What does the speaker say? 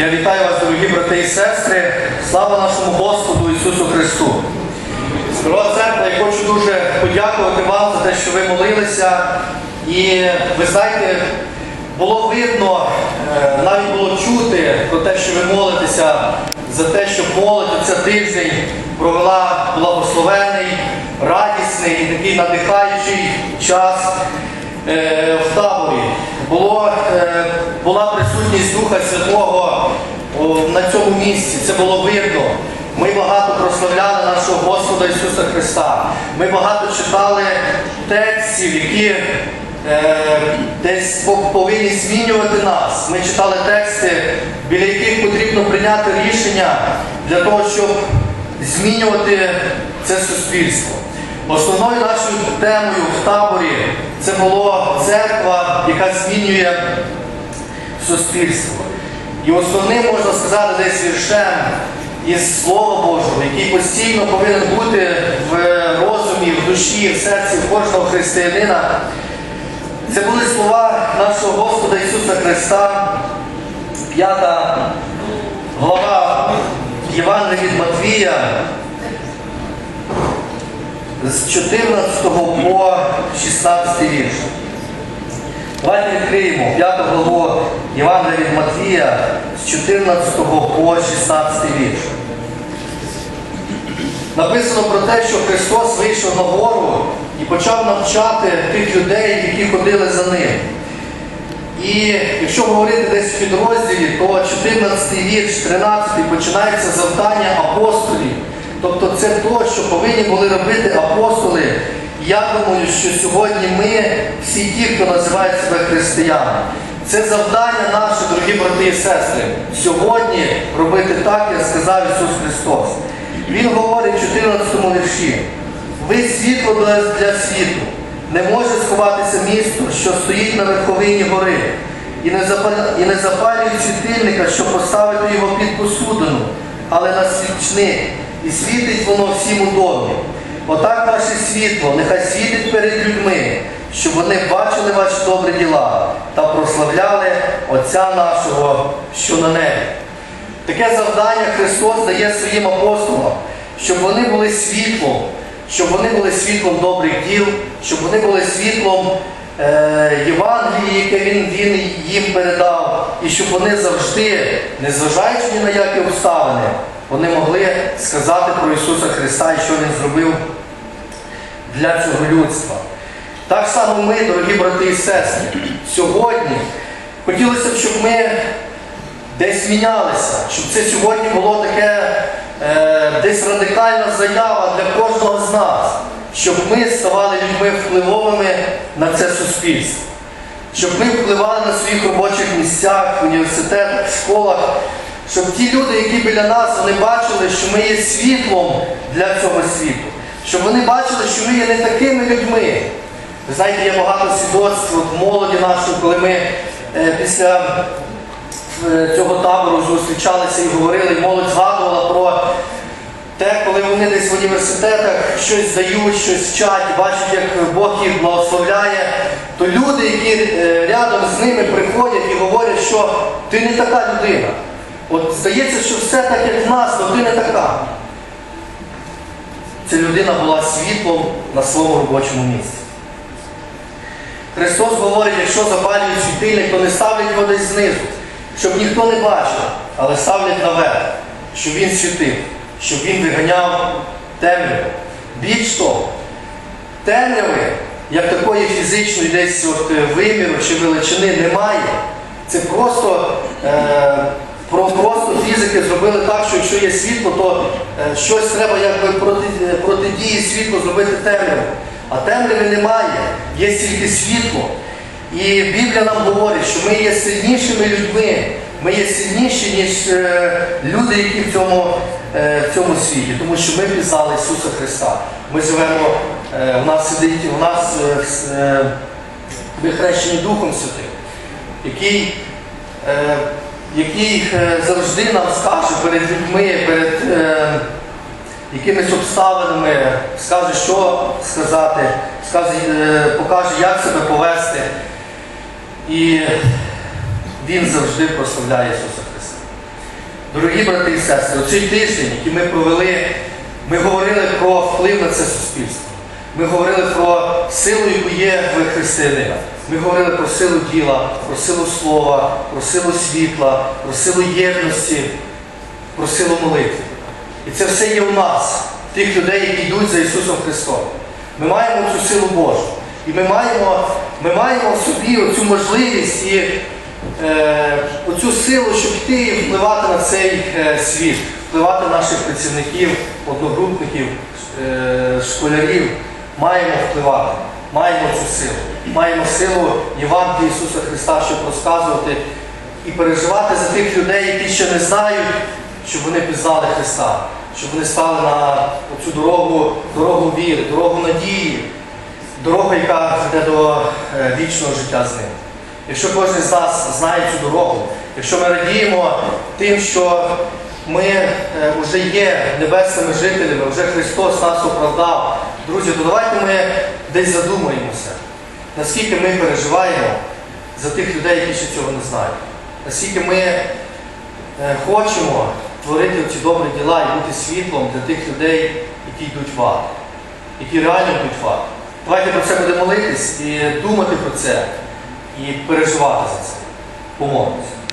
Я вітаю вас, дорогі брати і сестри. Слава нашому Господу Ісусу Христу. Дорога церква, я хочу дуже подякувати вам за те, що ви молилися. І ви знаєте, було видно, е, навіть було чути про те, що ви молитеся за те, щоб молодь ця тиждень провела благословений, радісний такий надихаючий час е, в таборі. Було, е, була присутність Духа Святого на цьому місці. Це було видно. Ми багато прославляли нашого Господа Ісуса Христа. Ми багато читали текстів, які е, десь по- повинні змінювати нас. Ми читали тексти, біля яких потрібно прийняти рішення для того, щоб змінювати це суспільство. Основною нашою темою в таборі це було церква, яка змінює суспільство. І основним, можна сказати, десь віршем із Слова Божого, який постійно повинен бути в розумі, в душі, в серці кожного християнина. Це були слова нашого Господа Ісуса Христа, 5 глава Євангелія від Матвія, з 14 по 16 вірш. Давайте відкриємо 5 главу Євангелія від Матвія з 14 по 16 вірш. Написано про те, що Христос вийшов на гору і почав навчати тих людей, які ходили за ним. І якщо говорити десь в підрозділі, то 14 вірш, 13 починається завдання апостолів. Тобто це то, що повинні були робити апостоли. Я думаю, що сьогодні ми, всі ті, хто називає себе християни, це завдання наше, дорогі брати і сестри, сьогодні робити так, як сказав Ісус Христос. Він говорить в 14 вірші, ви світло для, світу. Не може сховатися місто, що стоїть на верховині гори, і не, запалюють, і не запалюють світильника, щоб поставити його під посудину, але на свічник, і світить воно всім у домі. Отак ваше світло, нехай світить перед людьми, щоб вони бачили ваші добрі діла та прославляли Отця нашого, що на небі. Таке завдання Христос дає своїм апостолам, щоб вони були світлом, щоб вони були світлом добрих діл, щоб вони були світлом е, Євангелії, яке він, він їм передав, і щоб вони завжди, незважаючи ні на які обставини, вони могли сказати про Ісуса Христа і що Він зробив для цього людства. Так само ми, дорогі брати і сестри, сьогодні хотілося б, щоб ми десь мінялися, щоб це сьогодні було таке е, десь радикальна заява для кожного з нас, щоб ми ставали людьми впливовими на це суспільство, щоб ми впливали на своїх робочих місцях, в університетах, школах, щоб ті люди, які біля нас, вони бачили, що ми є світлом для цього світу, щоб вони бачили, що ми є не такими людьми. Ви знаєте, є багато свідоцтв от молоді нашої, коли ми е, після е, цього табору зустрічалися і говорили, молодь згадувала про те, коли вони десь в університетах щось дають, щось вчать, бачать, як Бог їх благословляє, то люди, які е, рядом з ними приходять і говорять, що ти не така людина. От здається, що все так, як в нас, але ти не така. Ця людина була світлом на своєму робочому місці. Христос говорить, якщо запалюють світильник, то не ставлять десь знизу, щоб ніхто не бачив, але ставлять наверх, щоб він світив, щоб він виганяв темряву. Більш того, темряви, як такої фізичної десь от е, виміру чи величини немає. Це просто, е, зробили так, що якщо є світло, то е, щось треба якби проти, протидії світлу зробити темряву. А темряви немає, є тільки світло. І Біблія нам говорить, що ми є сильнішими людьми, ми є сильніші, ніж е, люди, які в цьому, е, в цьому світі, тому що ми пізнали Ісуса Христа. Ми живемо, у нас сидить, у нас ми хрещені Духом Святим, який, який е, завжди нам скаже перед людьми, перед е, якимись обставинами, скаже, що сказати, скаже, е, покаже, як себе повести. І Він завжди прославляє Ісуса Христа. Дорогі брати і сестри, оцей тиждень, який ми провели, ми говорили про вплив на це суспільство. Ми говорили про яку є в християнина. Ми говорили про силу діла, про силу слова, про силу світла, про силу єдності, про силу молитви. І це все є у нас, тих людей, які йдуть за Ісусом Христом. Ми маємо цю силу Божу. І ми маємо, ми маємо в собі оцю можливість і е, оцю силу, щоб йти і впливати на цей е, світ, впливати на наших працівників, одногрупників, е, школярів. Маємо впливати, маємо цю силу. Маємо силу Євангелія Ісуса Христа, щоб розказувати і переживати за тих людей, які ще не знають, щоб вони пізнали Христа, щоб вони стали на цю дорогу, дорогу віри, дорогу надії, дорогу, яка веде до е, вічного життя з ним. Якщо кожен з нас знає цю дорогу, якщо ми радіємо тим, що ми вже є небесними жителями, вже Христос нас оправдав, друзі, то давайте ми десь задумаємося, наскільки ми переживаємо за тих людей, які ще цього не знають, наскільки ми е, хочемо творити ці добрі діла і бути світлом для тих людей, які йдуть в ад, які реально йдуть в ад. Давайте про це будемо молитись і думати про це, і переживати за це. Помолимося.